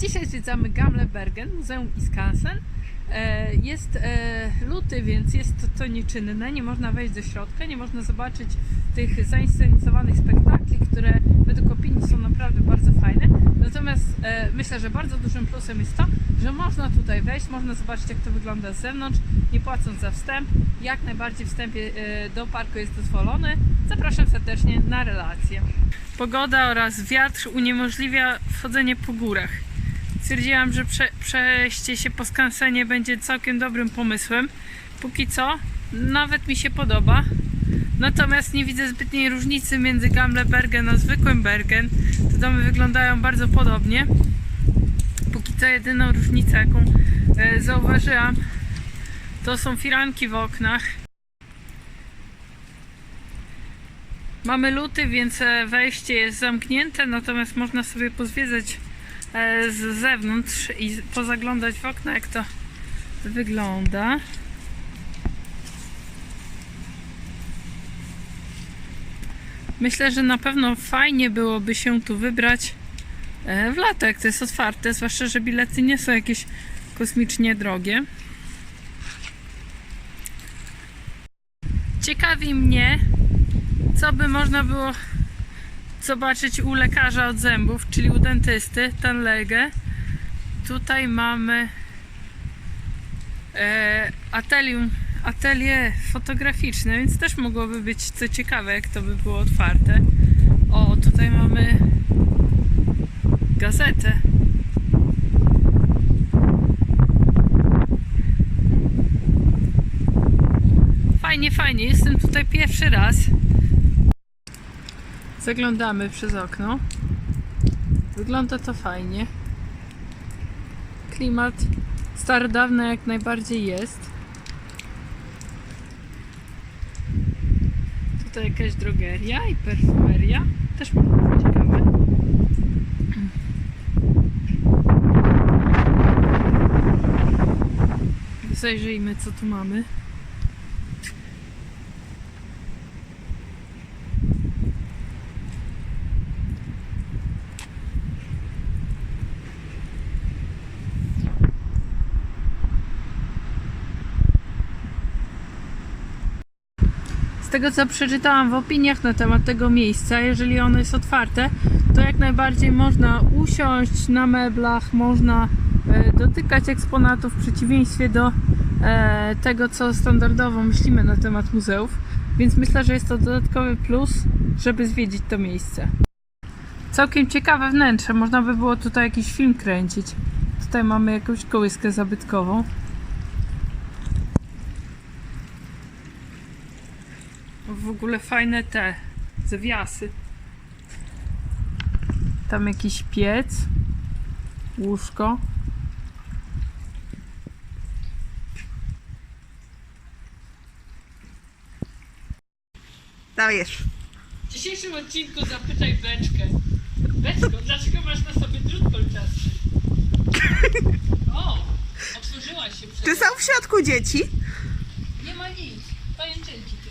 Dzisiaj zwiedzamy Gamlebergen, Muzeum i Skansen. E, Jest e, luty, więc jest to, nieczynne, nie można wejść do środka, nie można zobaczyć tych zainscenizowanych spektakli, które według opinii są naprawdę bardzo fajne. Natomiast e, myślę, że bardzo dużym plusem jest to, że można tutaj wejść, można zobaczyć jak to wygląda z zewnątrz, nie płacąc za wstęp. Jak najbardziej wstęp do parku jest dozwolony. Zapraszam serdecznie na relację. Pogoda oraz wiatr uniemożliwia wchodzenie po górach. Stwierdziłam, że prze, przejście się po skansenie będzie całkiem dobrym pomysłem. Póki co, nawet mi się podoba. Natomiast nie widzę zbytniej różnicy między Gamlebergen a zwykłym Bergen. Te domy wyglądają bardzo podobnie. Póki co jedyną różnicę, jaką e, zauważyłam, to są firanki w oknach. Mamy luty, więc e, wejście jest zamknięte, natomiast można sobie pozwiedzać z zewnątrz i pozaglądać w okna, jak to wygląda. Myślę, że na pewno fajnie byłoby się tu wybrać e, w lato, jak to jest otwarte, zwłaszcza, że bilety nie są jakieś kosmicznie drogie. Ciekawi mnie, co by można było zobaczyć u lekarza od zębów, czyli u dentysty, Tanlegę. Tutaj mamy e, atelium, atelier fotograficzne, więc też mogłoby być co ciekawe, jak to by było otwarte. O, tutaj mamy gazetę. Fajnie, fajnie. Jestem tutaj pierwszy raz. Zaglądamy przez okno. Wygląda to fajnie. Klimat starodawny jak najbardziej jest. Tutaj jakaś drogeria i perfumeria. Też ciekawe. Zajrzyjmy co tu mamy. Tego co przeczytałam w opiniach na temat tego miejsca, jeżeli ono jest otwarte, to jak najbardziej można usiąść na meblach, można e, dotykać eksponatów w przeciwieństwie do e, tego, co standardowo myślimy na temat muzeów. Więc myślę, że jest to dodatkowy plus, żeby zwiedzić to miejsce. Całkiem ciekawe wnętrze, można by było tutaj jakiś film kręcić. Tutaj mamy jakąś kołyskę zabytkową. W ogóle fajne te zawiasy. Tam jakiś piec, łóżko. Dajesz. W dzisiejszym odcinku zapytaj Beczkę. Beczko, dlaczego masz na sobie drut kolczasty? O, otworzyła się przed... Czy są w środku dzieci? Nie ma nic. Pajęczynki tu.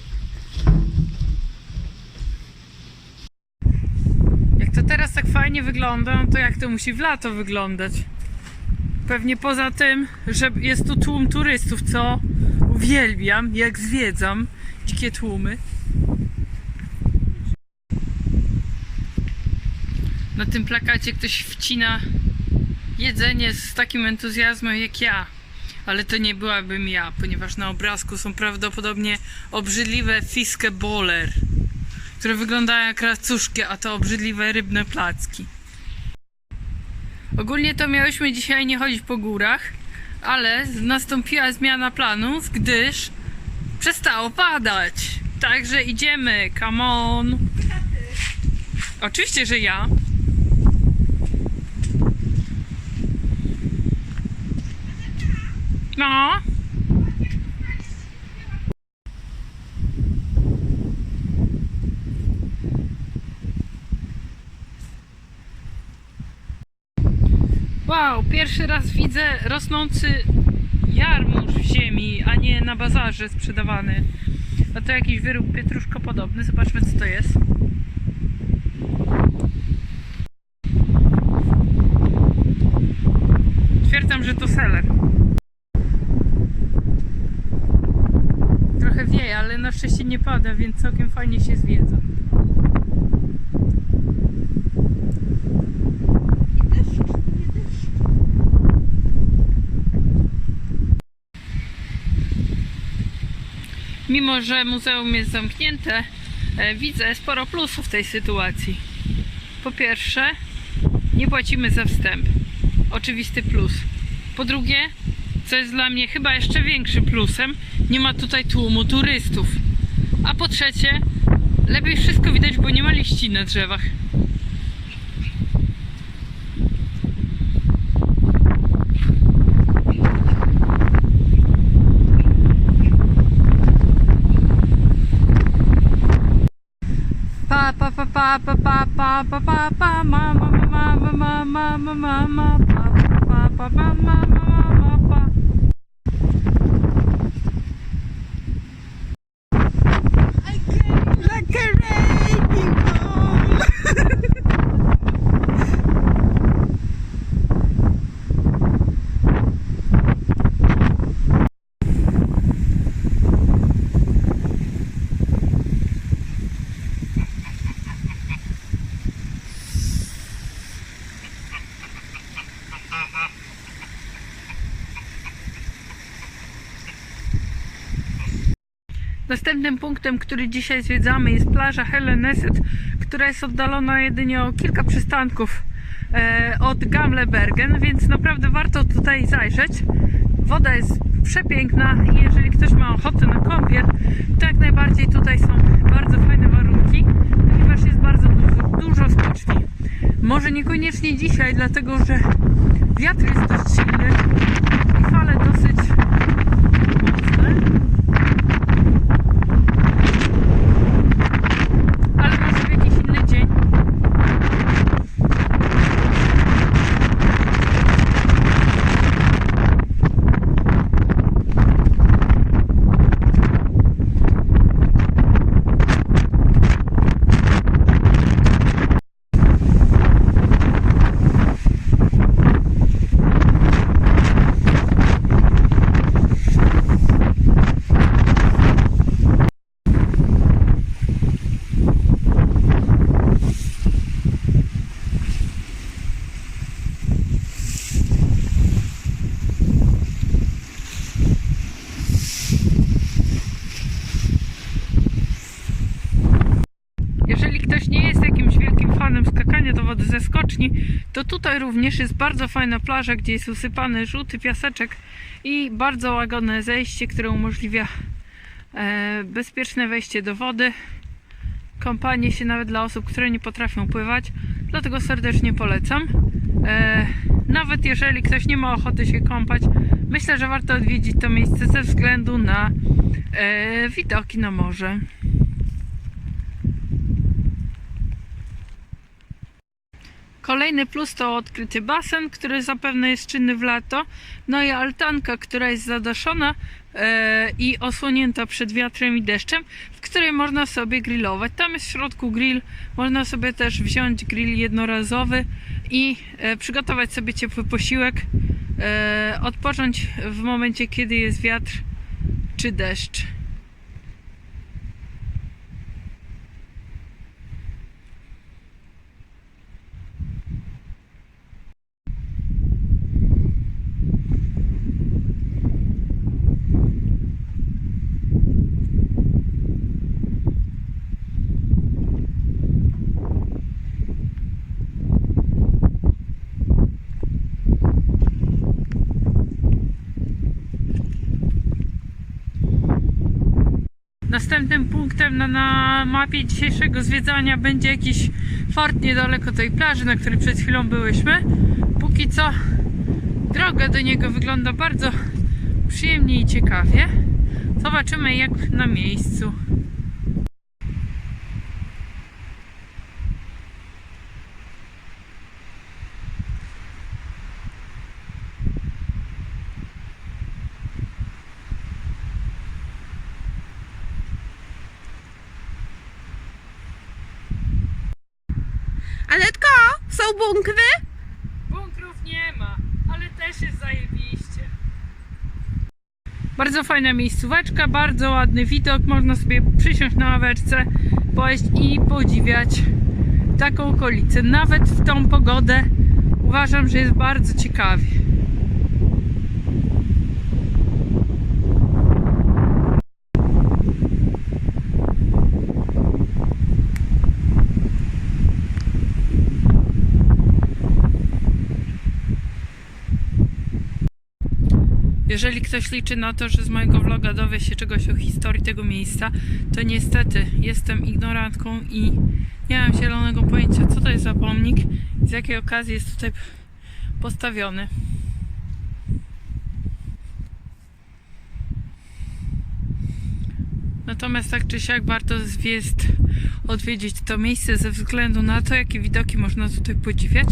Jak to teraz tak fajnie wygląda, no to jak to musi w lato wyglądać? Pewnie poza tym, że jest tu tłum turystów, co uwielbiam, jak zwiedzam dzikie tłumy. Na tym plakacie ktoś wcina jedzenie z takim entuzjazmem jak ja. Ale to nie byłabym ja, ponieważ na obrazku są prawdopodobnie obrzydliwe fiske boller, które wyglądają jak racuszki, a to obrzydliwe rybne placki. Ogólnie to miałyśmy dzisiaj nie chodzić po górach, ale nastąpiła zmiana planów, gdyż przestało padać. Także idziemy, come on. Oczywiście, że ja. No. Wow, pierwszy raz widzę rosnący jarmuż w ziemi, a nie na bazarze sprzedawany. A to jakiś wyrób pietruszko podobny. Zobaczmy co to jest. Stwierdzam, że to seller. Trochę wieje, ale na szczęście nie pada, więc całkiem fajnie się zwiedza. I deszcz, nie deszcz. Mimo, że muzeum jest zamknięte, e, widzę sporo plusów w tej sytuacji. Po pierwsze, nie płacimy za wstęp. Oczywisty plus. Po drugie, co jest dla mnie chyba jeszcze większym plusem, nie ma tutaj tłumu turystów. A po trzecie, lepiej wszystko widać, bo nie ma liści na drzewach. Pa pa pa ma ma ma ma ma ma ma ma ma pa ma ma ma ma Następnym punktem, który dzisiaj zwiedzamy jest plaża Heleneset, która jest oddalona jedynie o kilka przystanków e, od Gamlebergen, więc naprawdę warto tutaj zajrzeć. Woda jest przepiękna i jeżeli ktoś ma ochotę na kąpiel, to jak najbardziej tutaj są bardzo fajne warunki, ponieważ jest bardzo dużo, dużo skoczni. Może niekoniecznie dzisiaj, dlatego że wiatr jest dość silny i fale dosyć mocne. Ale może w jakiś inny dzień. Jeżeli ktoś nie jest jakimś wielkim fanem skakania do wody ze skoczni, to tutaj również jest bardzo fajna plaża, gdzie jest usypany żółty piaseczek i bardzo łagodne zejście, które umożliwia e, bezpieczne wejście do wody, kąpanie się nawet dla osób, które nie potrafią pływać. Dlatego serdecznie polecam. E, nawet jeżeli ktoś nie ma ochoty się kąpać, myślę, że warto odwiedzić to miejsce ze względu na e, widoki na morze. Kolejny plus to odkryty basen, który zapewne jest czynny w lato. No i altanka, która jest zadaszona e, i osłonięta przed wiatrem i deszczem, w której można sobie grillować. Tam jest w środku grill. Można sobie też wziąć grill jednorazowy i e, przygotować sobie ciepły posiłek. E, odpocząć w momencie, kiedy jest wiatr czy deszcz. Następnym punktem na, na mapie dzisiejszego zwiedzania będzie jakiś fort niedaleko tej plaży, na której przed chwilą byłyśmy. Póki co droga do niego wygląda bardzo przyjemnie i ciekawie. Zobaczymy jak na miejscu. Anetko, są bunkry? Bunkrów nie ma, ale ale też jest zajebiście. Bardzo fajna miejscóweczka, bardzo ładny widok. Można sobie przysiąść na ławeczce, pojeść i podziwiać taką okolicę. Nawet w tą pogodę uważam, że jest bardzo ciekawie. Jeżeli ktoś liczy na to, że z mojego vloga dowie się czegoś o historii tego miejsca, to niestety jestem ignorantką i nie mam zielonego pojęcia, co to jest za pomnik i z jakiej okazji jest tutaj postawiony. Natomiast tak czy siak warto jest odwiedzić to miejsce ze względu na to, jakie widoki można tutaj podziwiać.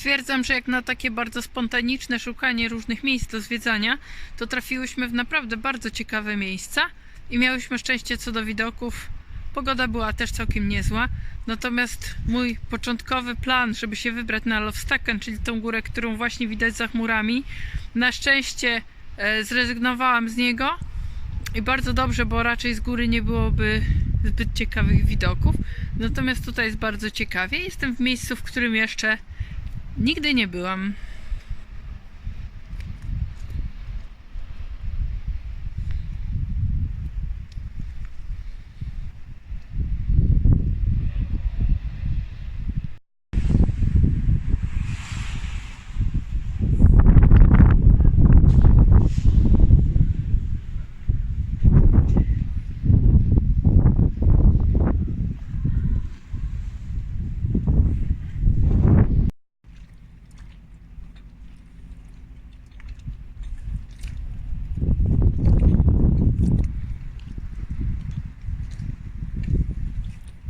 Stwierdzam, że jak na takie bardzo spontaniczne szukanie różnych miejsc do zwiedzania, to trafiłyśmy w naprawdę bardzo ciekawe miejsca i miałyśmy szczęście co do widoków. Pogoda była też całkiem niezła, natomiast mój początkowy plan, żeby się wybrać na Lovestacken, czyli tą górę, którą właśnie widać za chmurami, na szczęście e, zrezygnowałam z niego i bardzo dobrze, bo raczej z góry nie byłoby zbyt ciekawych widoków. Natomiast tutaj jest bardzo ciekawie. Jestem w miejscu, w którym jeszcze Nigdy nie byłam.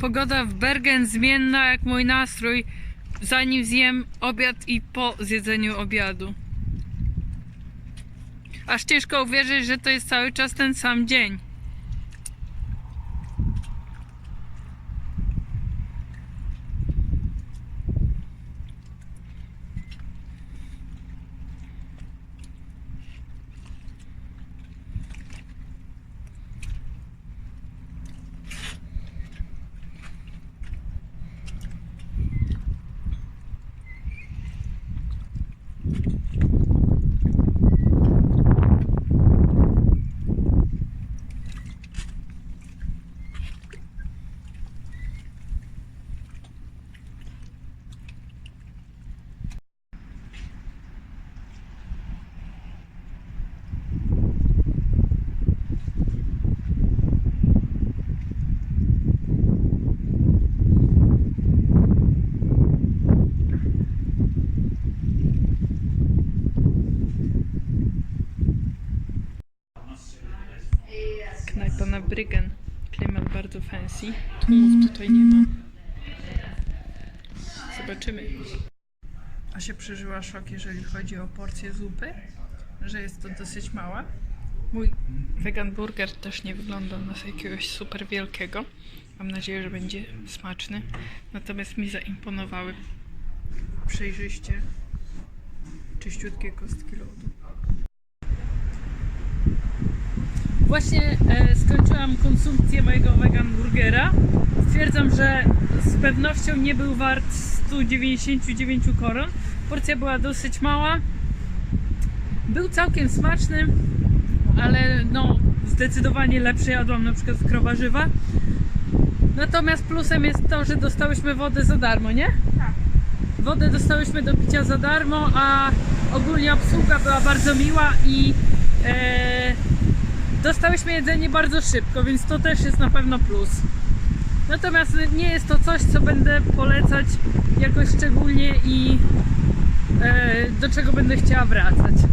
Pogoda w Bergen zmienna jak mój nastrój, zanim zjem obiad i po zjedzeniu obiadu. Aż ciężko uwierzyć, że to jest cały czas ten sam dzień. Knajpa na Bryggen. Klimat fancy. Tłumów tutaj nie ma. Zobaczymy. A się przeżyła szok, jeżeli chodzi o porcję zupy, że jest to dosyć mała. Mój vegan burger też nie wygląda na jakiegoś super wielkiego. Mam nadzieję, że będzie smaczny. Natomiast mi zaimponowały przejrzyście czyściutkie kostki lodu. Właśnie e, skończyłam konsumpcję mojego vegan burgera. Stwierdzam, że z pewnością nie był wart 199 koron. Porcja była dosyć mała. Był całkiem smaczny, ale no zdecydowanie lepszy jadłam na przykład z krowarzywa. Natomiast plusem jest to, że dostałyśmy wodę za darmo, nie? Tak. Wodę dostałyśmy do picia za darmo, a ogólnie obsługa była bardzo miła i e, dostałyśmy jedzenie bardzo szybko, więc to też jest na pewno plus. Natomiast nie jest to coś, co będę polecać jakoś szczególnie i e, do czego będę chciała wracać.